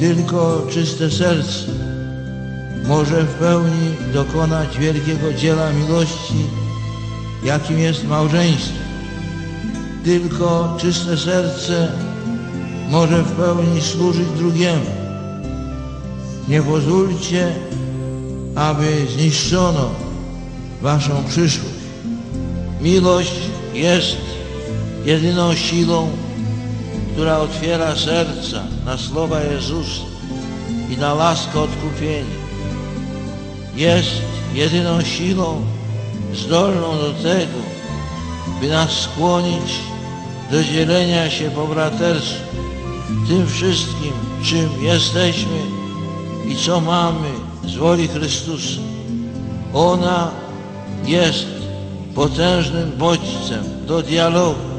Tylko czyste serce może w pełni dokonać wielkiego dzieła miłości, jakim jest małżeństwo. Tylko czyste serce może w pełni służyć drugiemu. Nie pozwólcie, aby zniszczono waszą przyszłość. Miłość jest jedyną siłą, która otwiera serca na słowa Jezusa i na laskę odkupienia. Jest jedyną siłą zdolną do tego, by nas skłonić do dzielenia się po braterstwu tym wszystkim, czym jesteśmy i co mamy z woli Chrystusa. Ona jest potężnym bodźcem do dialogu,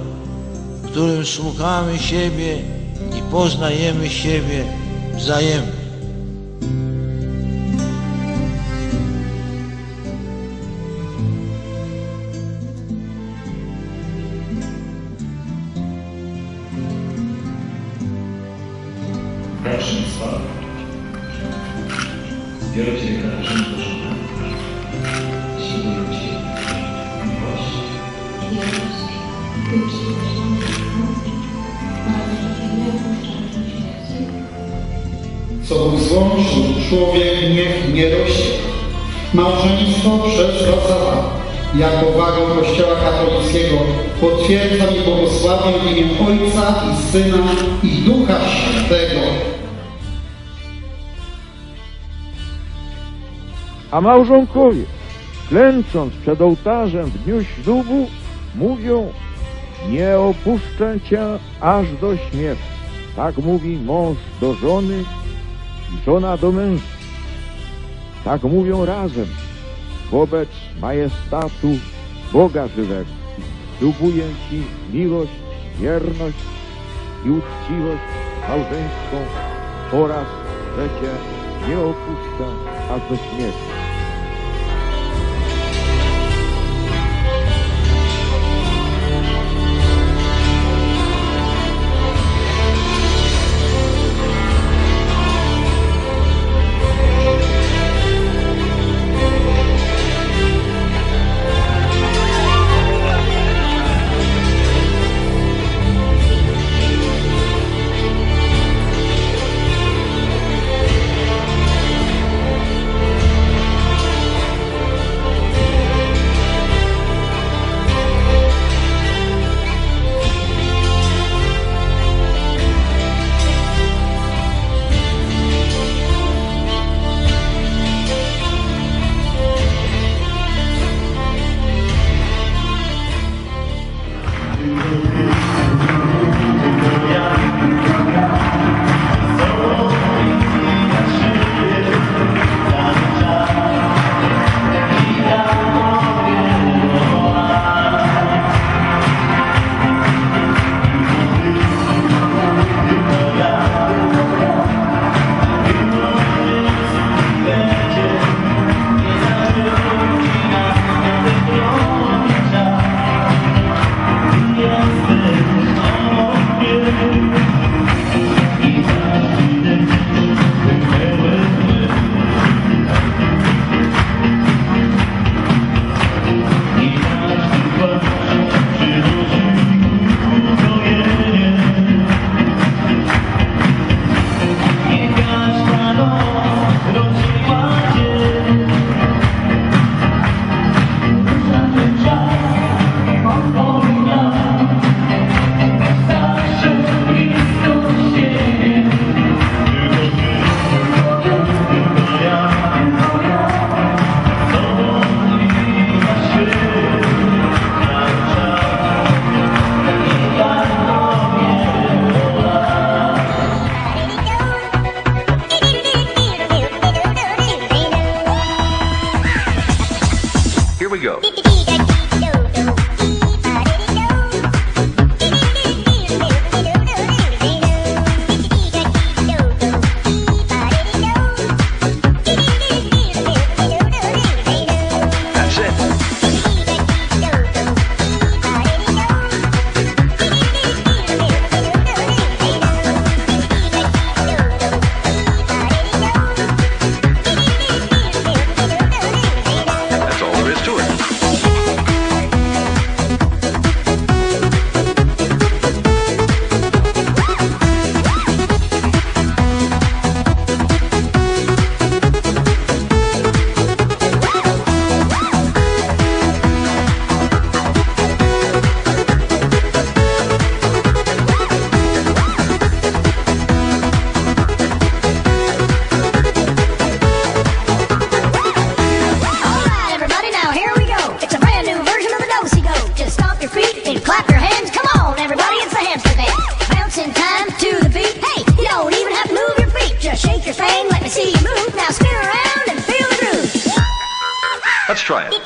w którym słuchamy siebie i poznajemy siebie wzajemnie. Pierwszeństwa. Biorę Cię Katarzynę do żony. Ślubuję Ci miłość, i Złączył, człowiek niech nie rozsieka. Małżeństwo przez Warszawa, jako wagą Kościoła katolickiego, potwierdzam i błogosławię w imię Ojca i Syna i Ducha Świętego. A małżonkowie, klęcząc przed ołtarzem w dniu ślubu, mówią, nie opuszczę Cię aż do śmierci. Tak mówi mąż do żony żona do męża. Tak mówią razem wobec majestatu Boga żywego. Ślubuję Ci miłość, wierność i uczciwość małżeńską oraz, że Cię nie opuszczę aż do śmierci. go. Let's try it.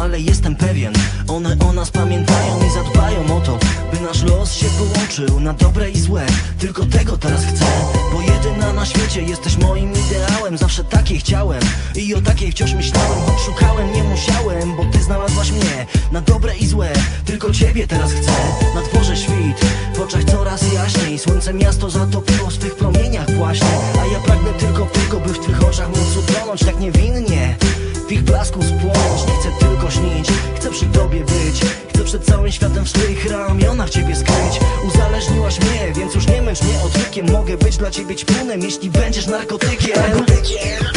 Ale jestem pewien. One o nas pamiętają i zadbają o to By nasz los się połączył na dobre i złe. Tylko tego teraz chcę Bo jedyna na świecie jesteś moim ideałem. Zawsze takiej chciałem i o takiej wciąż myślałem. Choć szukałem, nie musiałem, bo ty znalazłaś mnie Na dobre i złe, tylko ciebie teraz chcę. Na dworze świt, w oczach coraz jaśniej. Słońce miasto zatopiło w swych promieniach właśnie. A ja pragnę tylko tego, by w twych oczach móc utonąć tak niewinnie. W ich blasku Światem w swych ramionach ciebie skryć Uzależniłaś mnie, więc już nie męcz mnie odwykiem. Mogę być dla ciebie ćpunem, jeśli będziesz narkotykiem. Nie